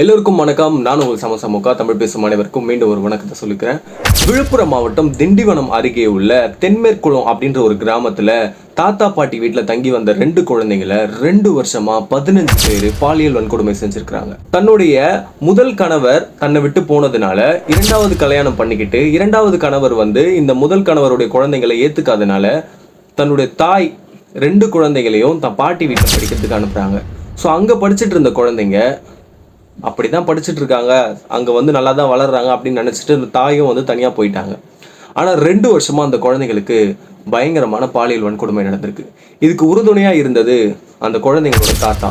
எல்லோருக்கும் வணக்கம். நான் உங்கள் சமசமுகா தமிழ் பேசும் அனைவருக்கும் மீண்டும் ஒரு வணக்கத்தை சொல்லிக்கிறேன். விழுப்புரம் மாவட்டம் திண்டிவனம் அருகே உள்ள தென்மேற்குளம் அப்படின்ற ஒரு கிராமத்துல தாத்தா பாட்டி வீட்டில் தங்கி வந்த ரெண்டு குழந்தைங்களை ரெண்டு வருஷமா பதினஞ்சு பேர் பாலியல் வன்கொடுமை செஞ்சிருக்கிறாங்க. தன்னுடைய முதல் கணவர் தன்னை விட்டு போனதுனால இரண்டாவது கல்யாணம் பண்ணிக்கிட்டு இரண்டாவது கணவர் வந்து இந்த முதல் கணவருடைய குழந்தைங்களை ஏத்துக்காதனால தன்னுடைய தாய் ரெண்டு குழந்தைகளையும் தன் பாட்டி வீட்டில் படிக்கிறதுக்கு அனுப்புறாங்க. ஸோ அங்கே படிச்சுட்டு இருந்த குழந்தைங்க அப்படி தான் படிச்சுட்டு இருக்காங்க அங்கே வந்து நல்லா தான் வளர்றாங்க அப்படின்னு நினச்சிட்டு அந்த தாயும் வந்து தனியாக போயிட்டாங்க. ஆனால் ரெண்டு வருஷமாக அந்த குழந்தைங்களுக்கு பயங்கரமான பாலியல் வன்கொடுமை நடந்திருக்கு. இதுக்கு உறுதுணையாக இருந்தது அந்த குழந்தைங்களோட தாத்தா.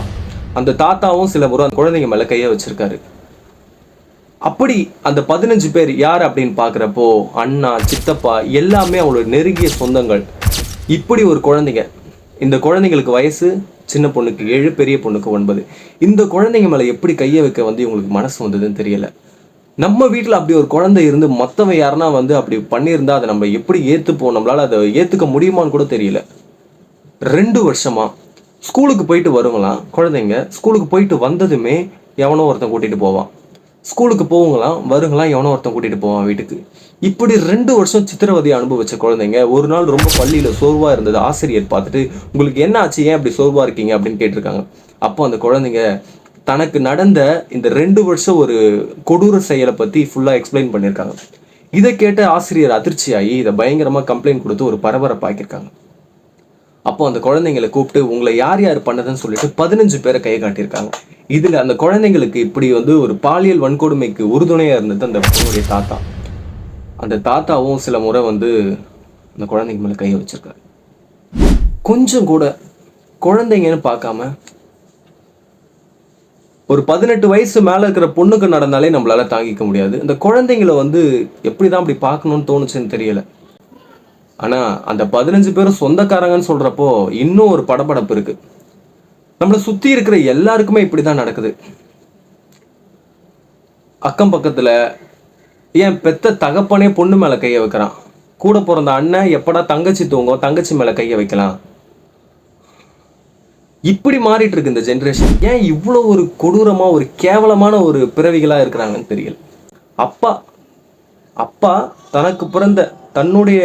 அந்த தாத்தாவும் சில முறை அந்த குழந்தைங்க மேலே கையை வச்சுருக்காரு. அப்படி அந்த பதினஞ்சு பேர் யார் அப்படின்னு பார்க்குறப்போ அண்ணா சித்தப்பா எல்லாமே அவங்களோட நெருங்கிய சொந்தங்கள். இப்படி ஒரு குழந்தைங்க. இந்த குழந்தைங்களுக்கு வயசு சின்ன பொண்ணுக்கு ஏழு பெரிய பொண்ணுக்கு ஒன்பது. இந்த குழந்தைங்க மேலே எப்படி கையை வைக்க வந்து இவங்களுக்கு மனசு வந்ததுன்னு தெரியல. நம்ம வீட்டில் அப்படி ஒரு குழந்தை இருந்து மற்றவன் யாருன்னா வந்து அப்படி பண்ணியிருந்தா அதை நம்ம எப்படி ஏற்றுப்போம் நம்மளால் அதை ஏற்றுக்க முடியுமான்னு கூட தெரியல. ரெண்டு வருஷமா ஸ்கூலுக்கு போயிட்டு வருங்களாம் குழந்தைங்க ஸ்கூலுக்கு போயிட்டு வந்ததுமே எவனோ ஒருத்தன் கூட்டிகிட்டு போவான். ஸ்கூலுக்கு போவங்களாம் வருங்களாம் எவனோ ஒருத்தன் கூட்டிகிட்டு போவான் வீட்டுக்கு. இப்படி ரெண்டு வருஷம் சித்திரவதையை அனுபவிச்ச குழந்தைங்க ஒரு நாள் ரொம்ப பள்ளியில் சோர்வாக இருந்தது ஆசிரியர் பார்த்துட்டு உங்களுக்கு என்ன ஆச்சு? ஏன் இப்படி சோர்வாக இருக்கீங்க? அப்படின்னு கேட்டிருக்காங்க. அப்போ அந்த குழந்தைங்க தனக்கு நடந்த இந்த ரெண்டு வருஷம் ஒரு கொடூர செயலை பற்றி ஃபுல்லாக எக்ஸ்பிளைன் பண்ணியிருக்காங்க. இதை கேட்ட ஆசிரியர் அதிர்ச்சியாகி இதை பயங்கரமாக கம்ப்ளைண்ட் கொடுத்து ஒரு பரபரப்பாக்கியிருக்காங்க அப்போ அந்த குழந்தைங்களை கூப்பிட்டு உங்களை யார் யார் பண்ணதுன்னு சொல்லிட்டு பதினஞ்சு பேரை கை காட்டியிருக்காங்க. இதுல அந்த குழந்தைங்களுக்கு இப்படி வந்து ஒரு பாலியல் வன்கொடுமைக்கு உறுதுணையா இருந்தது அந்த பொண்ணுடைய தாத்தா. அந்த தாத்தாவும் சில முறை வந்து அந்த குழந்தைங்க மேல கையை வச்சிருக்காரு. கொஞ்சம் கூட குழந்தைங்கன்னு பார்க்காம ஒரு பதினெட்டு வயசு மேல இருக்கிற பொண்ணுக்கு நடந்தாலே நம்மளால தாங்கிக்க முடியாது. இந்த குழந்தைங்களை வந்து எப்படிதான் அப்படி பார்க்கணும்னு தோணுச்சுன்னு தெரியல. ஆனா அந்த பதினஞ்சு பேரும் சொந்தக்காரங்கன்னு சொல்றப்போ இன்னும் ஒரு படபடப்பு இருக்கு. நம்மளை சுத்தி இருக்கிற எல்லாருக்குமே இப்படிதான் நடக்குது. அக்கம் பக்கத்துல ஏன் பெத்த தகப்பனே பொண்ணு மேல கைய வைக்கிறான். கூட பிறந்த அண்ணன் எப்படா தங்கச்சி தூங்கும் தங்கச்சி மேல கையை வைக்கலாம். இப்படி மாறிட்டு இருக்கு இந்த ஜென்ரேஷன் ஏன் இவ்வளோ ஒரு கொடூரமா ஒரு கேவலமான ஒரு பிறவிகளா இருக்கிறாங்கன்னு தெரியல. அப்பா அப்பா தனக்கு பிறந்த தன்னுடைய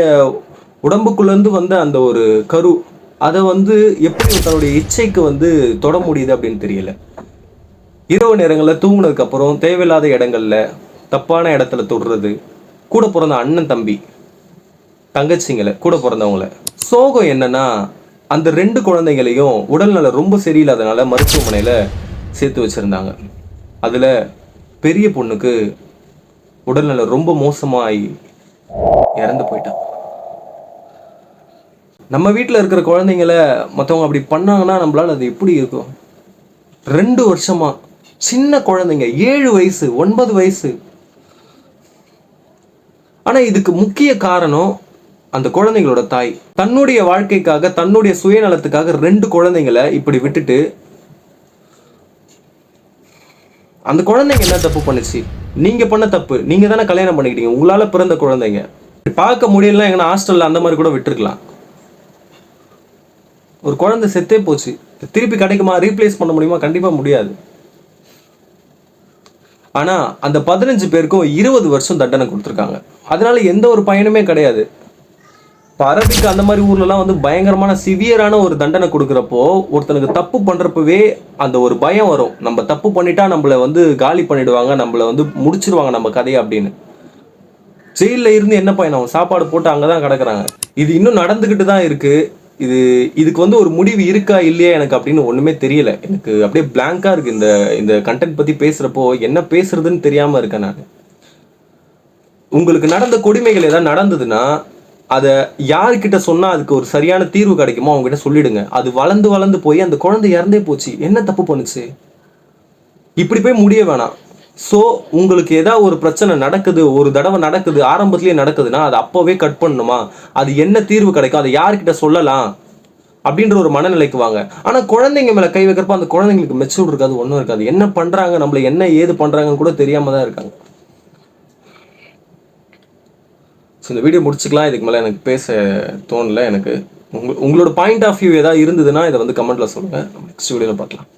உடம்புக்குள்ளேருந்து வந்த அந்த ஒரு கரு அதை வந்து எப்படி தன்னுடைய இச்சைக்கு வந்து தொட முடியுது அப்படின்னு தெரியல. இரவு நேரங்களில் தூங்கினதுக்கப்புறம் தேவையில்லாத இடங்கள்ல தப்பான இடத்துல தொடுறது கூட பிறந்த அண்ணன் தம்பி தங்கச்சிங்களை கூட பிறந்தவங்கள. சோகம் என்னன்னா அந்த ரெண்டு குழந்தைங்களையும் உடல்நலம் ரொம்ப சரியில்லாதனால மருத்துவமனையில சேர்த்து வச்சிருந்தாங்க. அதுல பெரிய பொண்ணுக்கு உடல்நலம் ரொம்ப மோசமாகி இறந்து போயிட்டான் நம்ம வீட்டில் இருக்கிற குழந்தைங்கள மற்றவங்க அப்படி பண்ணாங்கன்னா நம்மளால் அது எப்படி இருக்கும்? ரெண்டு வருஷமா சின்ன குழந்தைங்க ஏழு வயசு ஒன்பது வயசு. ஆனால் இதுக்கு முக்கிய காரணம் அந்த குழந்தைங்களோட தாய். தன்னுடைய வாழ்க்கைக்காக தன்னுடைய சுயநலத்துக்காக ரெண்டு குழந்தைங்களை இப்படி விட்டுட்டு அந்த குழந்தைங்க என்ன தப்பு பண்ணுச்சு? நீங்கள் பண்ண தப்பு. நீங்கள் தானே கல்யாணம் பண்ணிக்கிட்டீங்க. உங்களால் பிறந்த குழந்தைங்க. பார்க்க முடியல எங்கன்னா ஹாஸ்டலில் அந்த மாதிரி கூட விட்டுருக்கலாம். ஒரு குழந்தை செத்தே போச்சு. திருப்பி கிடைக்குமா ரீப்ளேஸ் பண்ண முடியுமா? கண்டிப்பா முடியாது. ஆனா அந்த பதினஞ்சு பேருக்கும் இருபது வருஷம் தண்டனை கொடுத்துருக்காங்க. அதனால எந்த ஒரு பயனுமே கிடையாது. இப்போ அரபிக்கு அந்த மாதிரி ஊர்லலாம் வந்து பயங்கரமான சிவியரான ஒரு தண்டனை கொடுக்குறப்போ ஒருத்தனுக்கு தப்பு பண்ணுறப்பவே அந்த ஒரு பயம் வரும். நம்ம தப்பு பண்ணிட்டா நம்மள வந்து காலி பண்ணிடுவாங்க நம்மள வந்து முடிச்சிருவாங்க நம்ம கதையை அப்படின்னு. ஜெயிலில் இருந்து என்ன பயன்? அவன் சாப்பாடு போட்டு அங்கே தான் கிடக்குறாங்க. இது இன்னும் நடந்துக்கிட்டு தான் இருக்குது இது இதுக்கு வந்து ஒரு முடிவு இருக்கா இல்லையா எனக்கு அப்படின்னு ஒன்றுமே தெரியல. எனக்கு அப்படியே பிளாங்காக இருக்குது இந்த இந்த கண்டென்ட் பற்றி பேசுகிறப்போ என்ன பேசுறதுன்னு தெரியாமல் இருக்கேன் நான். உங்களுக்கு நடந்த கொடுமைகள் ஏதாவது நடந்ததுன்னா அதை யார்கிட்ட சொன்னால் அதுக்கு ஒரு சரியான தீர்வு கிடைக்குமோ அவங்ககிட்ட சொல்லிடுங்க. அது வளர்ந்து வளர்ந்து போய் அந்த குழந்தை இறந்தே போச்சு. என்ன தப்பு பண்ணுச்சு? இப்படி போய் முடிய வேணாம். ஸோ உங்களுக்கு ஏதாவது ஒரு பிரச்சனை நடக்குது ஒரு தடவை நடக்குது ஆரம்பத்துலேயே நடக்குதுன்னா அதை அப்போவே கட் பண்ணணுமா? அது என்ன தீர்வு கிடைக்கும்? அதை யார்கிட்ட சொல்லலாம்? அப்படின்ற ஒரு மனநிலைக்கு வாங்க. ஆனால் குழந்தைங்க மேலே கை வைக்கிறப்ப அந்த குழந்தைங்களுக்கு மெச்சூர் இருக்காது ஒன்றும் இருக்காது. என்ன பண்ணுறாங்க நம்மள என்ன ஏது பண்ணுறாங்கன்னு கூட தெரியாமல் தான் இருக்காங்க. ஸோ இந்த வீடியோ முடிச்சுக்கலாம். இதுக்கு மேலே எனக்கு பேச தோணல எனக்கு. உங்க உங்களோட பாயிண்ட் ஆஃப் வியூ ஏதாவது இருந்ததுன்னா இதை வந்து கமெண்ட்டில் சொல்லுங்க. நெக்ஸ்ட் வீடியோவில் பார்க்கலாம்.